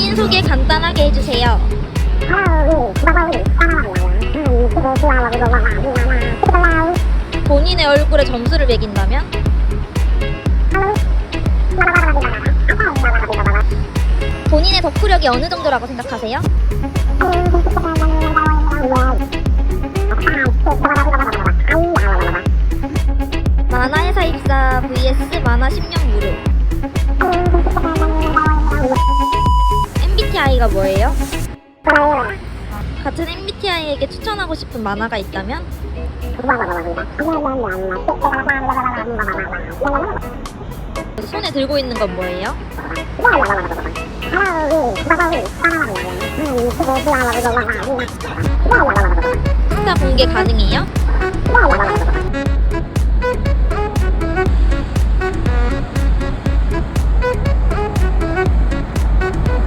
본인 소개 간단하게 해주세요. 본인의 얼굴에 점수를 매긴다면? 본인의 덕후력이 어느 정도라고 생각하세요? 만화회사 입사 vs 만화 10년 무료. MBTI가 뭐예요? 같은 MBTI에게 추천하고 싶은 만화가 있다면? 손에 들고 있는 건 뭐예요? 인스타 공개 가능해요?